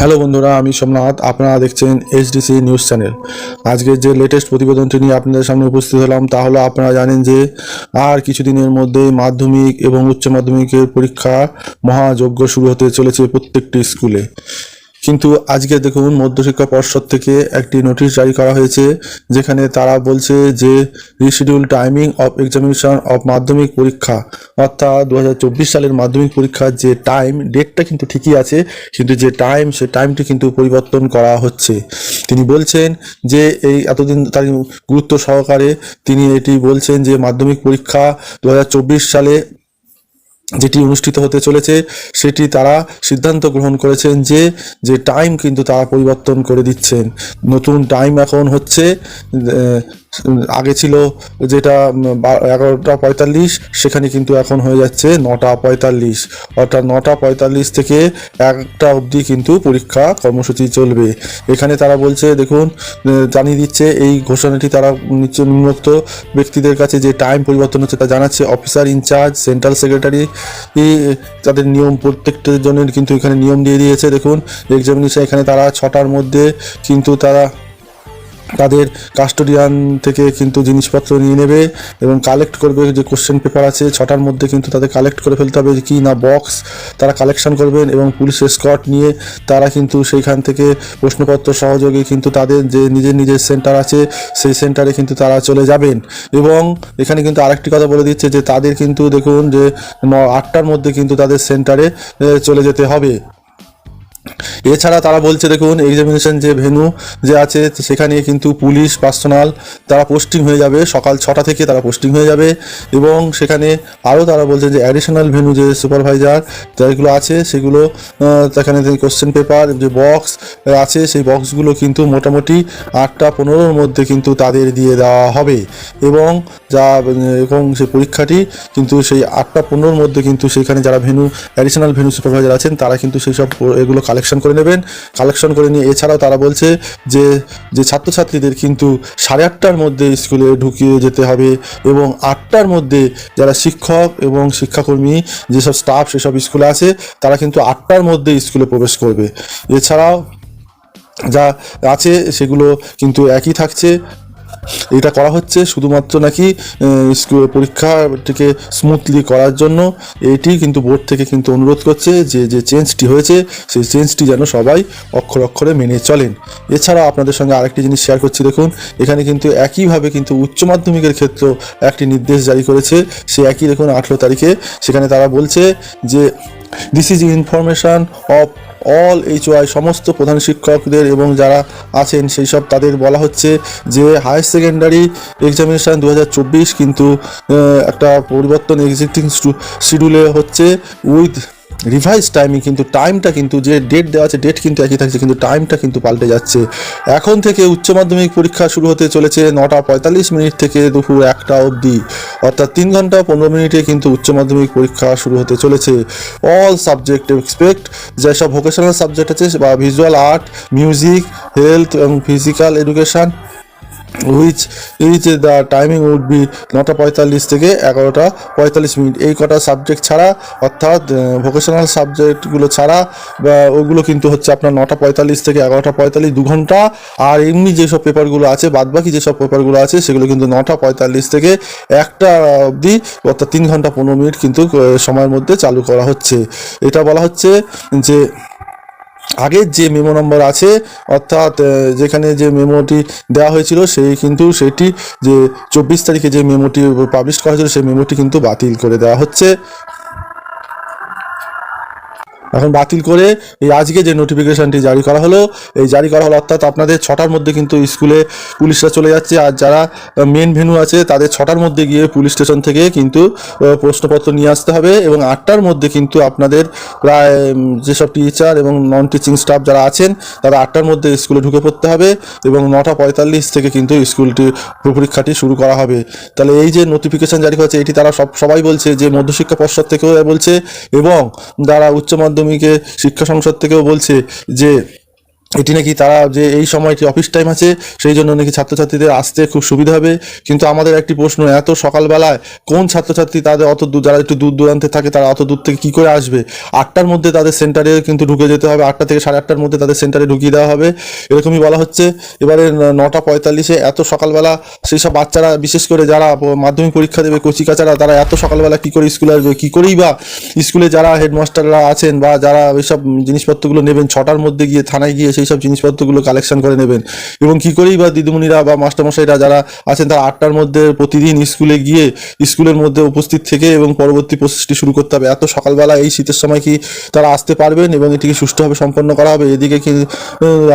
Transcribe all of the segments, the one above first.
Hello বন্ধুরা, আমি সোমনাথ। আপনারা দেখছেন এইচডিসি নিউজ চ্যানেল আজকের যে লেটেস্ট প্রতিবেদনটি নিয়ে আপনাদের সামনে উপস্থিত হলাম তা হলো আপনারা জানেন যে আর কিছুদিনের মধ্যেই মাধ্যমিক এবং উচ্চ মাধ্যমিকের পরীক্ষা মহাযজ্ঞ শুরু হতে চলেছে প্রত্যেকটি স্কুলে। কিন্তু আজকে দেখুন মধ্যশিক্ষা পর্ষদ থেকে একটি নোটিশ জারি করা হয়েছে, যেখানে তারা বলছে যে reschedule timing of examination of Madhyamik পরীক্ষা, অর্থাৎ দু হাজার চব্বিশ সালের মাধ্যমিক পরীক্ষার যে টাইম ডেটটা কিন্তু ঠিকই আছে, কিন্তু যে টাইম সে টাইমটি কিন্তু পরিবর্তন করা হচ্ছে। তিনি বলছেন যে এই এতদিন তার গুরুত্ব সহকারে তিনি এটি বলছেন যে মাধ্যমিক পরীক্ষা দু হাজার চব্বিশ সালে যেটি অনুষ্ঠিত হতে চলেছে, সেটি তারা সিদ্ধান্ত গ্রহণ করেছেন যে যে টাইম কিন্তু তারা পরিবর্তন করে দিচ্ছেন। নতুন টাইম এখন হচ্ছে আগে ছিল যেটা এগারোটা পঁয়তাল্লিশ, সেখানে কিন্তু এখন হয়ে যাচ্ছে নটা পঁয়তাল্লিশ। অর্থাৎ নটা পঁয়তাল্লিশ থেকে একটা অবধি কিন্তু পরীক্ষা কর্মসূচি চলবে। এখানে তারা বলছে, দেখুন জানিয়ে দিচ্ছে, এই ঘোষণাটি তারা নিম্নোক্ত ব্যক্তিদের কাছে যে টাইম পরিবর্তন হচ্ছে তা জানাচ্ছে অফিসার ইনচার্জ সেন্ট্রাল সেক্রেটারি তাদের নিয়ম প্রত্যেকটা জনের কিন্তু এখানে নিয়ম দিয়ে দিয়েছে। দেখুন, এক্সামিনেশন এখানে তারা ছটার মধ্যে কিন্তু তারা তাদের কাস্টোডিয়ান থেকে কিন্তু জিনিসপত্র নিয়ে নেবে এবং কালেক্ট করবে। যে কোশ্চেন পেপার আছে, ছটার মধ্যে কিন্তু তাদের কালেক্ট করে ফেলতে হবে কি না বক্স তারা কালেকশন করবেন এবং পুলিশ স্কট নিয়ে তারা কিন্তু সেইখান থেকে প্রশ্নপত্র সহযোগে কিন্তু তাদের যে নিজের নিজের সেন্টার আছে, সেই সেন্টারে কিন্তু তারা চলে যাবেন। এবং এখানে কিন্তু আরেকটি কথা বলে দিচ্ছে যে তাদের কিন্তু দেখুন যে ন আটটার মধ্যে কিন্তু তাদের সেন্টারে চলে যেতে হবে। এছাড়া তারা বলছে, দেখুন এক্সামিনেশন যে ভেনু যে আছে, সেখানে কিন্তু পুলিশ পার্সোনাল তারা পোস্টিং হয়ে যাবে। সকাল ছটা থেকে তারা পোস্টিং হয়ে যাবে এবং সেখানে আরও তারা বলছে যে অ্যাডিশনাল ভেনু যে সুপারভাইজার যেগুলো আছে, সেগুলো সেখানে কোশ্চেন পেপার যে বক্স আছে, সেই বক্সগুলো কিন্তু মোটামুটি আটটা পনেরোর মধ্যে কিন্তু তাদের দিয়ে দেওয়া হবে এবং যা, এবং সেই পরীক্ষাটি কিন্তু সেই আটটা পনেরোর মধ্যে কিন্তু সেখানে যারা ভেনু অ্যাডিশনাল ভেনু সুপারভাইজার আছেন, তারা কিন্তু সেই সব এগুলো কালেকশন করে নেবেন। কালেকশন করে নিয়ে এছাড়াও তারা বলছে যে যে ছাত্রছাত্রীদের কিন্তু সাড়ে আটটার মধ্যে স্কুলে ঢুকিয়ে যেতে হবে এবং আটটার মধ্যে যারা শিক্ষক এবং শিক্ষাকর্মী যেসব স্টাফ সেসব স্কুলে আছে, তারা কিন্তু আটটার মধ্যে স্কুলে প্রবেশ করবে। এছাড়াও যা আছে সেগুলো কিন্তু একই থাকছে। এটা করা হচ্ছে শুধুমাত্র নাকি পরীক্ষাটিকে স্মুথলি করার জন্য। এটি কিন্তু বোর্ড থেকে কিন্তু অনুরোধ করছে যে যে চেঞ্জটি হয়েছে, সেই চেঞ্জটি যেন সবাই অক্ষর অক্ষরে মেনে চলেন। এছাড়া আপনাদের সঙ্গে আরেকটি জিনিস শেয়ার করছি, দেখুন, এখানে কিন্তু একইভাবে কিন্তু উচ্চ মাধ্যমিকের ক্ষেত্রেও একটি নির্দেশ জারি করেছে। সে একই, দেখুন, আঠেরো তারিখে সেখানে তারা বলছে যে this is information of all H Y সমস্ত প্রধান শিক্ষকদের এবং যারা আছেন সেই সব তাদের বলা হচ্ছে যে হায়ার সেকেন্ডারি এক্সামিনেশান দু হাজার চব্বিশ কিন্তু একটা পরিবর্তন এক্সিস্টিং শিডিউলে হচ্ছে উইথ রিভাইজ টাইমিং কিন্তু টাইমটা কিন্তু যে ডেট দেওয়া আছে ডেট কিন্তু একই থাকছে, কিন্তু টাইমটা কিন্তু পাল্টে যাচ্ছে। এখন থেকে উচ্চ মাধ্যমিক পরীক্ষা শুরু হতে চলেছে নটা পঁয়তাল্লিশ মিনিট থেকে দুপুর একটা অবধি। অর্থাৎ তিন ঘণ্টা পনেরো মিনিটে কিন্তু উচ্চ মাধ্যমিক পরীক্ষা শুরু হতে চলেছে। অল সাবজেক্ট এক্সপেক্ট যেসব ভোকেশনাল সাবজেক্ট আছে বা ভিজুয়াল আর্ট মিউজিক হেলথ এবং physical education which which the timing would be নটা পঁয়তাল্লিশ থেকে এগারোটা পঁয়তাল্লিশ মিনিট। এই কটা সাবজেক্ট ছাড়া, অর্থাৎ ভোকেশনাল সাবজেক্টগুলো ছাড়া, বা ওগুলো কিন্তু হচ্ছে আপনার নটা পঁয়তাল্লিশ থেকে এগারোটা পঁয়তাল্লিশ, দু ঘণ্টা। আর এমনি যেসব পেপারগুলো আছে, বাদবাকি যেসব পেপারগুলো আছে, সেগুলো কিন্তু নটা পঁয়তাল্লিশ থেকে একটা অবধি, অর্থাৎ তিন ঘণ্টা পনেরো মিনিট কিন্তু সময়ের মধ্যে চালু করা হচ্ছে। এটা বলা হচ্ছে যে আগের যে মেমো নম্বর আছে, অর্থাৎ যেখানে যে মেমোটি দেওয়া হয়েছিল, সেই কিন্তু সেটি যে চব্বিশ তারিখে যে মেমোটি পাবলিশ করা হয়েছিল, সেই মেমোটি কিন্তু বাতিল করে দেওয়া হচ্ছে। এখন বাতিল করে এই আজকে যে নোটিফিকেশনটি জারি করা হলো, এই জারি করা হলো অর্থাৎ আপনাদের ছটার মধ্যে কিন্তু স্কুলে পুলিশরা চলে যাচ্ছে। আর যারা মেন ভেনু আছে, তাদের ছটার মধ্যে গিয়ে পুলিশ স্টেশন থেকে কিন্তু প্রশ্নপত্র নিয়ে আসতে হবে এবং আটটার মধ্যে কিন্তু আপনাদের প্রায় যেসব টিচার এবং নন টিচিং স্টাফ যারা আছেন, তারা আটটার মধ্যে স্কুলে ঢুকে পড়তে হবে এবং নটা পঁয়তাল্লিশ থেকে কিন্তু স্কুলটি পরীক্ষাটি শুরু করা হবে। তাহলে এই যে নোটিফিকেশন জারি করেছে, এটি তারা সব, সবাই বলছে যে মধ্যশিক্ষা পর্ষদ থেকেও বলছে এবং যারা উচ্চ মাধ্যমিকে শিক্ষা সংসদ থেকেও বলছে যে এটি নাকি তারা যে এই সময়টি অফিস টাইম আছে, সেই জন্য নাকি ছাত্রছাত্রীদের আসতে খুব সুবিধা হবে। কিন্তু আমাদের একটি প্রশ্ন, এত সকালবেলায় কোন ছাত্রছাত্রী তাদের অত দূর, যারা একটু দূর দূরান্তে থাকে, তারা অত দূর থেকে কী করে আসবে? আটটার মধ্যে তাদের সেন্টারে কিন্তু ঢুকে যেতে হবে, আটটা থেকে সাড়ে আটটার মধ্যে তাদের সেন্টারে ঢুকিয়ে দেওয়া হবে। এরকমই বলা হচ্ছে। এবারে নটা পঁয়তাল্লিশে এত সকালবেলা সেই সব বাচ্চারা, বিশেষ করে যারা মাধ্যমিক পরীক্ষা দেবে কচি কাচারা তারা এত সকালবেলা কী করে স্কুলে আসবে? কী করেই বা স্কুলে যারা হেডমাস্টাররা আছেন বা যারা এইসব জিনিসপত্রগুলো নেবেন, ছটার মধ্যে গিয়ে থানায় গিয়ে সেই সব জিনিসপত্রগুলো কালেকশন করে নেবেন। এবং কী করেই বা দিদিমণিরা বা মাস্টারমশাইরা যারা আছেন, তারা আটটার মধ্যে প্রতিদিন স্কুলে গিয়ে স্কুলের মধ্যে উপস্থিত থেকে এবং পরবর্তী প্রসেসটি শুরু করতে হবে। এত সকালবেলা এই শীতের সময় কি তারা আসতে পারবেন এবং এটিকে সুষ্ঠুভাবে সম্পন্ন করা হবে? এদিকে কি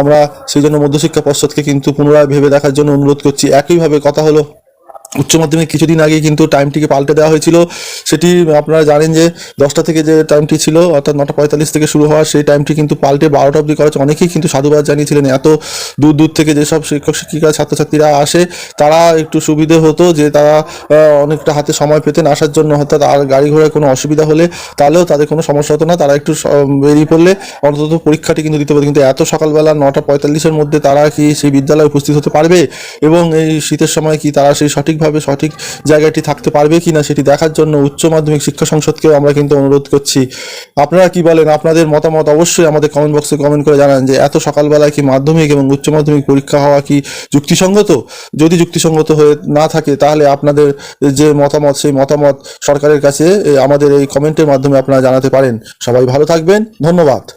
আমরা সেই জন্য মধ্যশিক্ষা পর্ষদকে কিন্তু পুনরায় ভেবে দেখার জন্য অনুরোধ করছি। একইভাবে কথা হলো উচ্চ মাধ্যমিক কিছুদিন আগে কিন্তু টাইমটিকে পাল্টে দেওয়া হয়েছিল। সেটি আপনারা জানেন যে দশটা থেকে যে টাইমটি ছিল, অর্থাৎ নটা পঁয়তাল্লিশ থেকে শুরু হওয়ার সেই টাইমটি কিন্তু পাল্টে বারোটা অবধি করা হয়েছে। অনেকেই কিন্তু সাধুবাদ জানিয়েছিলেন, এত দূর দূর থেকে যেসব শিক্ষক, শিক্ষিকা, ছাত্রছাত্রীরা আসে, তারা একটু সুবিধে হতো যে তারা অনেকটা হাতে সময় পেতেন আসার জন্য। অর্থাৎ আর গাড়ি ঘোড়ায় কোনো অসুবিধা হলে তাহলেও তাদের কোনো সমস্যা হতো না। তারা একটু বেরিয়ে পড়লে অন্তত পরীক্ষাটি কিন্তু দিতে পারে কিন্তু এত সকালবেলা নটা পঁয়তাল্লিশের মধ্যে তারা কি সেই বিদ্যালয়ে উপস্থিত হতে পারবে? এবং এই শীতের সময় কি তারা সেই সঠিকভাবে সঠিক জায়গাটি থাকতে পারবে কি না সেটি দেখার জন্য উচ্চ মাধ্যমিক শিক্ষা সংসদকেও আমরা কিন্তু অনুরোধ করছি। আপনারা কি বলেন? আপনাদের মতামত অবশ্যই আমাদের কমেন্ট বক্সে কমেন্ট করে জানান যে এত সকালবেলায় কি মাধ্যমিক এবং উচ্চ মাধ্যমিক পরীক্ষা হওয়া কি যুক্তিসঙ্গত? যদি যুক্তিসঙ্গত হয়ে না থাকে তাহলে আপনাদের যে মতামত সেই মতামত সরকারের কাছে আমাদের এই কমেন্টের মাধ্যমে আপনারা জানাতে পারেন। সবাই ভালো থাকবেন। ধন্যবাদ।